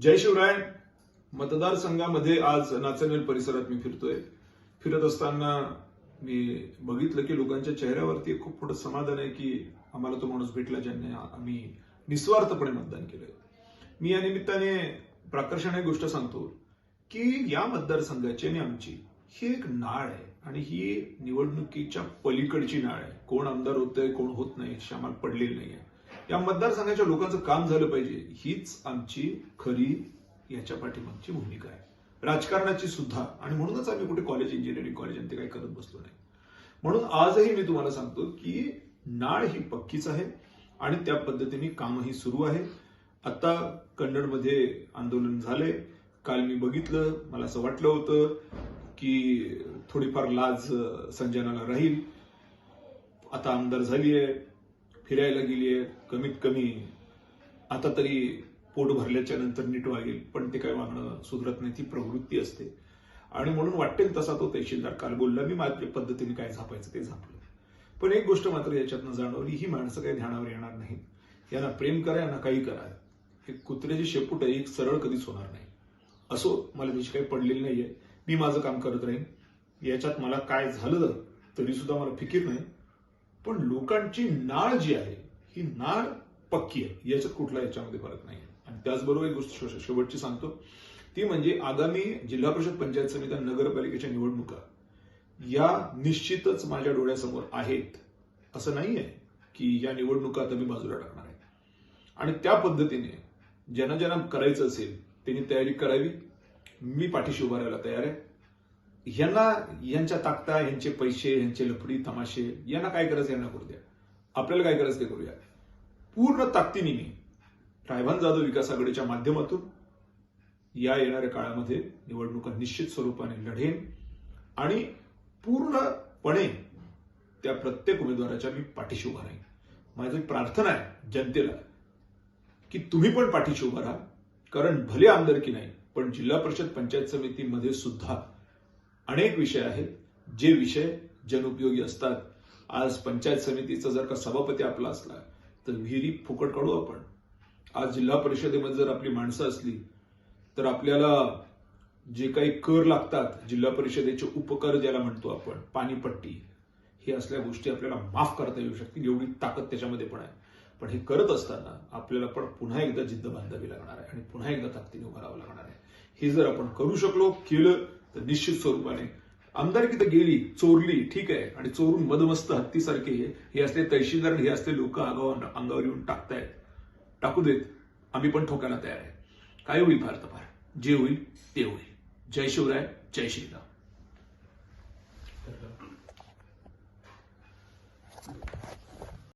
जय शिवराय. मतदारसंघामध्ये आज नाचनेल परिसरात मी फिरतोय. फिरत असताना मी बघितलं की लोकांच्या चेहऱ्यावरती खूप मोठं समाधान आहे की आम्हाला तो माणूस भेटला ज्यांनी आम्ही निस्वार्थपणे मतदान केलंय. मी या निमित्ताने प्राकर्षण एक गोष्ट सांगतो की या मतदारसंघाची आणि आमची ही एक नाळ आहे आणि ही निवडणुकीच्या पलीकडची नाळ आहे. कोण आमदार होतंय कोण होत नाही याची आम्हाला पडलेली नाहीये. या मतदारसंघाच्या लोकांचं काम झालं पाहिजे. हीच आमची खरी याच्या पाठीमागची भूमिका आहे. राजकारणाची सुद्धा. आणि म्हणूनच आम्ही कुठे कॉलेज इंजिनिअरिंग कॉलेज आणि ते काही करत बसलो नाही. म्हणून आजही मी तुम्हाला सांगतो की नाळ ही पक्कीच आहे आणि त्या पद्धतीने कामही सुरू आहे. आता कन्नडमध्ये आंदोलन झाले काल मी बघितलं. मला असं वाटलं होतं की थोडीफार लाज संजनाला राहील. आता आमदार झाली आहे फिरायला गेली आहे कमीत कमी आता तरी पोट भरल्याच्या नंतर नीट वागेल पण ते काय वागणं सुधरत नाही ती प्रवृत्ती असते. आणि म्हणून वाटेल तसा तो तहसीलदार. काल बोलला मी माझ्या पद्धतीने काय झापायचं ते झापलं. पण एक गोष्ट मात्र याच्यातनं जाणवली ही माणसं काही ध्यानावर येणार नाही यांना प्रेम करा यांना काही करा. हे कुत्र्याची शेपूट आहे एक सरळ कधीच होणार नाही. असो मला त्याची काही पडलेली नाहीये. मी माझं काम करत राहीन. याच्यात मला काय झालं तरी सुद्धा मला फिकीर नाही. पण लोकांची नाळ जी आहे ही नाळ पक्की आहे. याच्यात कुठला याच्यामध्ये फरक नाही आणि त्याचबरोबर एक गोष्ट शेवटची सांगतो. ती म्हणजे आगामी जिल्हा परिषद पंचायत समिती नगरपालिकेच्या निवडणुका या निश्चितच माझ्या डोळ्यासमोर आहेत असं नाही आहे की या निवडणुका आता मी बाजूला टाकणार आहे. आणि त्या पद्धतीने ज्यांना ज्यांना करायचं असेल त्यांनी तयारी करावी. मी पाठीशी उभा राहायला तयार आहे. यांना यांच्या ताकदा यांचे पैसे यांचे लफडी तमाशे यांना काय करायचं यांना करू द्या. आपल्याला काय करायचं ते करूया. पूर्ण ताकदीने मी रायभान जाधव विकास आघाडीच्या माध्यमातून या येणाऱ्या काळामध्ये निवडणुका निश्चित स्वरूपाने लढेन आणि पूर्णपणे त्या प्रत्येक उमेदवाराच्या मी पाठीशी उभा राहीन. माझी प्रार्थना आहे जनतेला की तुम्ही पण पाठीशी उभा राहा. कारण भले आमदारकी नाही पण जिल्हा परिषद पंचायत समितीमध्ये सुद्धा अनेक विषय आहेत जे विषय जनउपयोगी असतात. आज पंचायत समितीचा जर का सभापती आपला असला तर विहिरी फुकट काढू आपण. आज जिल्हा परिषदेमध्ये जर आपली माणसं असली तर आपल्याला जे काही कर लागतात जिल्हा परिषदेचे उपकर ज्याला म्हणतो आपण पाणीपट्टी हे असल्या गोष्टी आपल्याला माफ करता येऊ शकतील. एवढी ताकद त्याच्यामध्ये पण आहे. पण हे करत असताना आपल्याला पण पुन्हा एकदा जिद्द बांधावी लागणार आहे आणि पुन्हा एकदा ताकदीने उभारावं लागणार आहे. हे जर आपण करू शकलो केलं तर निश्चित स्वरूपाने. आमदारकी तर गेली चोरली ठीक आहे. आणि चोरून मदमस्त हत्तीसारखे हे असले तहसीलदार हे असले लोक अंगावर अंगावर येऊन टाकतायत. टाकू देत आम्ही पण ठोकायला तयार आहे. काय होईल फार तर फार जे होईल ते होईल. जय शिवराय जय श्रीराम.